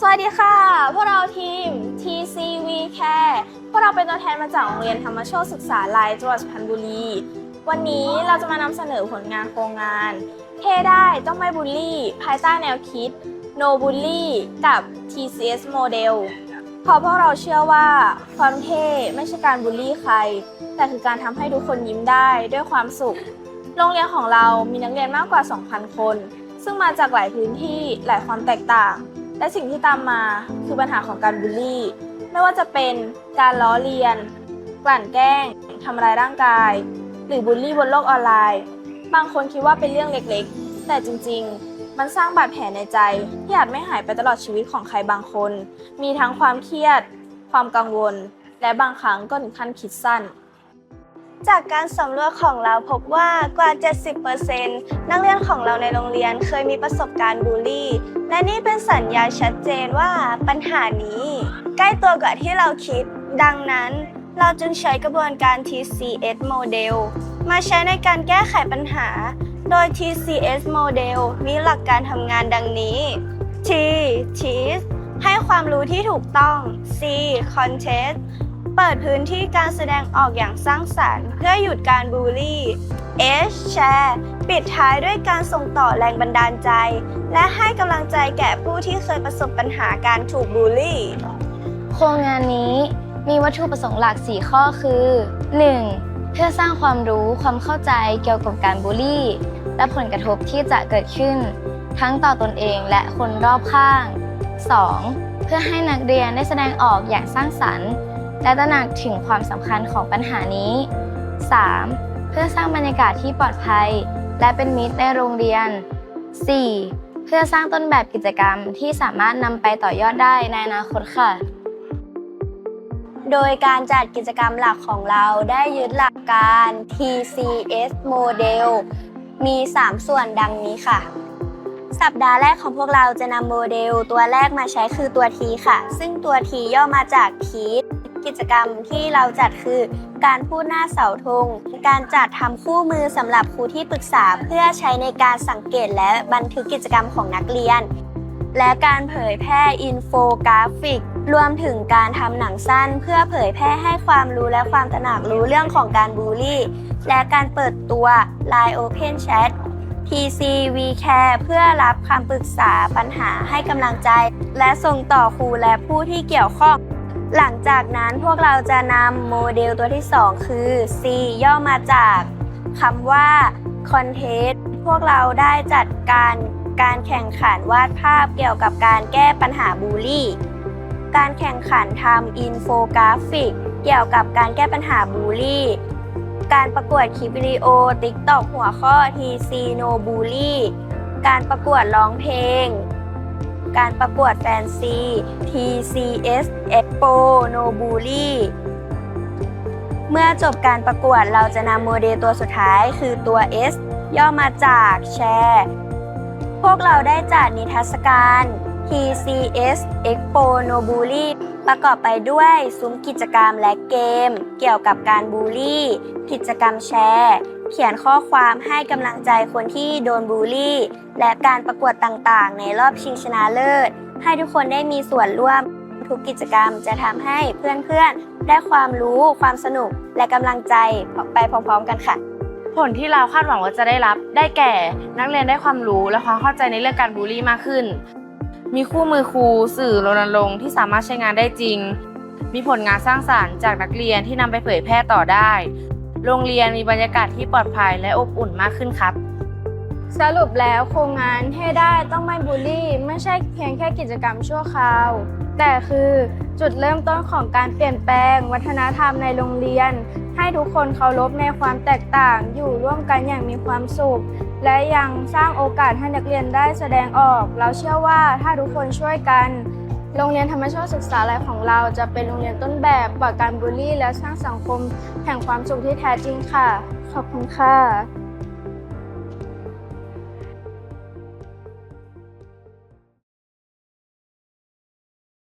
สวัสดีค่ะ พวกเราทีม TCV Care พวกเราเป็นตัวแทนมาจากโรงเรียนธรรมโชตศึกษาลัยจังหวัดสุพรรณบุรี วันนี้เราจะมานำเสนอผลงานโครงงาน เท่ได้ต้องไม่บูลลี่ ภายใต้แนวคิด No Bully กับ TCS Model เพราะพวกเราเชื่อว่า ความเท่ไม่ใช่การบูลลี่ใคร แต่คือการทำให้ทุกคนยิ้มได้ด้วยความสุข โรงเรียนของเรามีนักเรียนมากกว่า 2,000 คน ซึ่งมาจากหลายพื้นที่หลายความแตกต่าง และสิ่งที่ตามมาคือปัญหาของการบูลลี่ ไม่ว่าจะเป็นการล้อเลียน กลั่นแกล้งทำร้ายร่างกาย หรือบูลลี่บนโลกออนไลน์ บางคนคิดว่าเป็นเรื่องเล็กๆ แต่จริงๆ มันสร้างบาดแผลในใจที่อาจไม่หายไปตลอดชีวิตของใครบางคน มีทั้งความเครียด ความกังวล และบางครั้งก็ถึงขั้นคิดสั้น จากการสำรวจของเราพบว่ากว่า 70%นักเรียนของเราในโรงเรียนเคยมีประสบการณ์บูลลี่ และนี่เป็นสัญญาณชัดเจนว่าปัญหานี้ ใกล้ตัวกว่าที่เราคิด ดังนั้นเราจึงใช้กระบวนการ TCS Model มาใช้ในการแก้ไขปัญหา โดย TCS Model มีหลักการทำงานดังนี้ T Teach ให้ความรู้ที่ถูกต้อง C Contest เปิดพื้นที่การแสดงออกอย่างสร้างสรรค์ เพื่อหยุดการบูลลี่ H Share ปิดท้ายด้วยการส่งต่อแรงบันดาลใจ และให้กำลังใจแก่ผู้ที่เคยประสบปัญหาการถูกบูลลี่ โครงงานนี้มีวัตถุประสงค์หลัก 4 ข้อคือ 1. เพื่อสร้างความรู้ความเข้าใจเกี่ยวกับการบูลลี่ และผลกระทบที่จะเกิดขึ้น ทั้งต่อตนเองและคนรอบข้าง 2. เพื่อให้นักเรียนได้แสดงออกอย่างสร้างสรรค์ และตระหนักถึงความสำคัญของปัญหานี้ 3. เพื่อสร้างบรรยากาศที่ปลอดภัย และเป็นมิตรในโรงเรียน 4. เพื่อสร้างต้นแบบกิจกรรมที่สามารถนำไปต่อยอดได้ในอนาคตค่ะ โดยการจัดกิจกรรมหลักของเราได้ยึดหลักการ TCS Model มี 3 ส่วนดังนี้ค่ะ สัปดาห์แรกของพวกเราจะนำโมเดลตัวแรกมาใช้คือตัว T ค่ะ ซึ่งตัว T ย่อมาจาก Teach กิจกรรมที่เราจัดคือ การพูดหน้าเสาธง การจัดทำคู่มือสำหรับครูที่ปรึกษา เพื่อใช้ในการสังเกตและบันทึกกิจกรรมของนักเรียน และการเผยแพร่อินโฟกราฟิก รวมถึงการทำหนังสั้น เพื่อเผยแพร่ให้ความรู้และความตระหนักรู้เรื่องของการบูลลี่ และการเปิดตัว Line Open Chat TCV Care เพื่อรับคำปรึกษาปัญหาให้กำลังใจ และส่งต่อครูและผู้ที่เกี่ยวข้อง หลังจากนั้นพวกเราจะนำโมเดลตัวที่ 2 คือ C ย่อมาจากคำว่า Contest พวกเราได้จัดการการแข่งขันวาดภาพเกี่ยวกับการแก้ปัญหาบูลลี่ การแข่งขันทำอินโฟกราฟิก เกี่ยวกับการแก้ปัญหาบูลลี่ การประกวดคลิปวิดีโอ TikTok หัวข้อ TC No Bully การประกวดร้องเพลง การประกวดแฟนซี TCS Expo No Bully เมื่อจบการประกวดเราจะนำโมเดลตัวสุดท้ายคือตัว S ย่อมาจากแชร์ พวกเราได้จัดนิทรรศการ TCS Expo No Bully ประกอบไปด้วยซุ้มกิจกรรมและเกม เกี่ยวกับการบูลลี่ กิจกรรมแชร์ เขียนข้อความให้กำลังใจคนที่โดนบูลลี่ และการประกวดต่างๆ ในรอบชิงชนะเลิศ ให้ทุกคนได้มีส่วนร่วมทุกกิจกรรมจะทำให้เพื่อนๆ ได้ความรู้ความสนุกและกำลังใจไปพร้อมๆ กันค่ะ ผลที่เราคาดหวังว่าจะได้รับ ได้แก่ นักเรียนได้ความรู้และความเข้าใจในเรื่องการบูลลี่มากขึ้น มีคู่มือครูสื่อรณรงค์ที่สามารถใช้งานได้จริง มีผลงานสร้างสารรค์จากนักเรียนที่นำไปเผยแพร่ต่อได้ โรงเรียนมีบรรยากาศที่ปลอดภัยและอบอุ่นมากขึ้นครับ สรุปแล้วโครงงานเท่ได้ต้องไม่บูลลี่ ไม่ใช่เพียงแค่กิจกรรมชั่วคราว แต่คือจุดเริ่มต้นของการเปลี่ยนแปลง วัฒนธรรมในโรงเรียน ให้ทุกคนเคารพในความแตกต่าง อยู่ร่วมกันอย่างมีความสุข และยังสร้างโอกาสให้นักเรียนได้แสดงออก เราเชื่อว่าถ้าทุกคนช่วยกัน โรงเรียนธรรมชาติศึกษาลายของเราจะเป็นโรงเรียนต้นแบบปลอดการบูลลี่ และสร้างสังคมแห่งความสุขที่แท้จริงค่ะ ขอบคุณค่ะ